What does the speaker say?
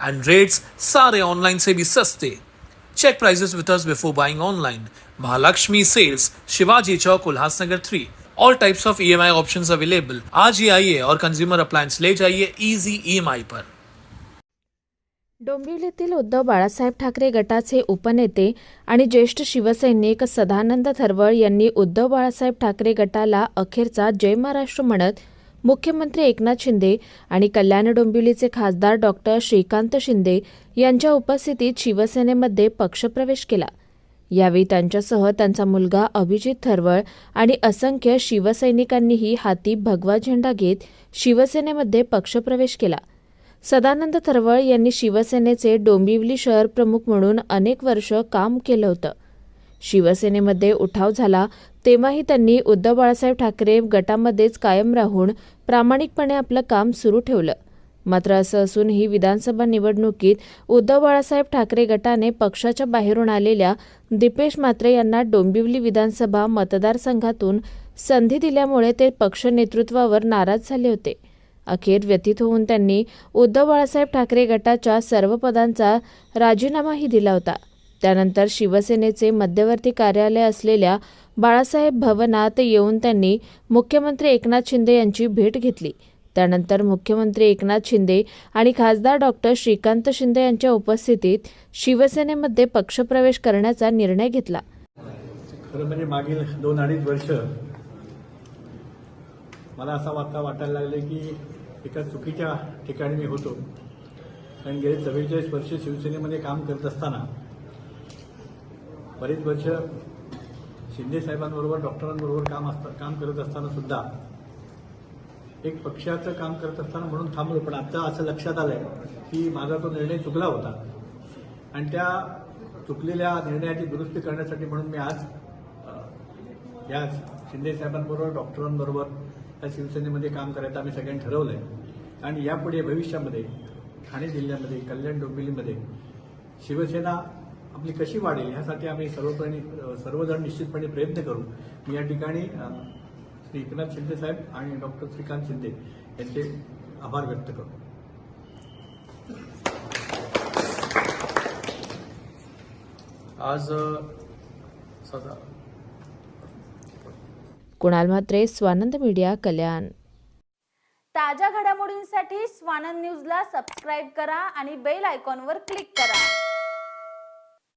and rates sare online se bhi saste check prices with us before buying online mahalakshmi sales shivaji chowk ulhasnagar 3 all types of emi options available आज ही आइए और consumer appliance ले जाइए easy EMI पर डोंबिवलीतील उद्धव बाळासाहेब ठाकरे गटाचे उपनेते आणि ज्येष्ठ शिवसैनिक सदानंद थरवळ यांनी उद्धव बाळासाहेब ठाकरे गटाला अखेरचा जय महाराष्ट्र म्हणत मुख्यमंत्री एकनाथ शिंदे आणि कल्याण डोंबिवलीचे खासदार डॉक्टर श्रीकांत शिंदे यांच्या उपस्थितीत शिवसेनेमध्ये पक्षप्रवेश केला. यावेळी त्यांच्यासह त्यांचा मुलगा अभिजित थरवळ आणि असंख्य शिवसैनिकांनीही हाती भगवा झेंडा घेत शिवसेनेमध्ये पक्षप्रवेश केला. सदानंद थरवळ यांनी शिवसेनेचे डोंबिवली शहर प्रमुख म्हणून अनेक वर्ष काम केलं होतं. शिवसेनेमध्ये उठाव झाला तेव्हाही त्यांनी उद्धव बाळासाहेब ठाकरे गटामध्येच कायम राहून प्रामाणिकपणे आपलं काम सुरू ठेवलं. मात्र असं असूनही विधानसभा निवडणुकीत उद्धव बाळासाहेब ठाकरे गटाने पक्षाच्या बाहेरून आलेल्या दीपेश म्हात्रे यांना डोंबिवली विधानसभा मतदारसंघातून संधी दिल्यामुळे ते पक्ष नेतृत्वावर नाराज झाले होते. अखेर व्यथित होऊन त्यांनी उद्धव बाळासाहेब ठाकरे गटाच्या सर्व पदांचा राजीनामाही दिला होता. त्यानंतर शिवसेनेचे मध्यवर्ती कार्यालय असलेल्या बाळासाहेब भवनात येऊन त्यांनी मुख्यमंत्री एकनाथ शिंदे यांची भेट घेतली. त्यानंतर मुख्यमंत्री एकनाथ शिंदे आणि खासदार डॉक्टर श्रीकांत शिंदे यांच्या उपस्थितीत शिवसेनेमध्ये पक्षप्रवेश करण्याचा निर्णय घेतला. खरं म्हणजे मागील दोन अडीच वर्ष मला असा वाटता वाटायला लागले की एका चुकीच्या ठिकाणी मी होतो. कारण गेले चव्वेचाळीस वर्ष शिवसेनेमध्ये काम करत असताना बरीच वर्ष शिंदे साहेबांबरोबर डॉक्टरांबरोबर काम असता काम करत असताना सुद्धा एक पक्षाचं काम करत असताना म्हणून थांबलो. पण आता असं लक्षात आलंय की माझा तो निर्णय चुकला होता. आणि त्या चुकलेल्या निर्णयाची दुरुस्ती करण्यासाठी म्हणून मी आज या शिंदे साहेबांबरोबर डॉक्टरांबरोबर या शिवसेनेमध्ये काम करायचं आम्ही सगळ्यांनी ठरवलंय. आणि यापुढे भविष्यामध्ये ठाणे जिल्ह्यामध्ये कल्याण डोंबिवलीमध्ये शिवसेना आपली कशी वाढेल ह्यासाठी आम्ही सर्वपणे सर्वजण निश्चितपणे प्रयत्न करू. मी या ठिकाणी श्री एकनाथ शिंदे साहेब आणि डॉक्टर श्रीकांत शिंदे यांचे आभार व्यक्त करतो. आज सदा कुणाल म्हात्रे स्वानंद मीडिया कल्याण. ताज्या घडामोडींसाठी स्वानंद न्यूजला सबस्क्राईब करा आणि बेल आयकॉनवर क्लिक करा.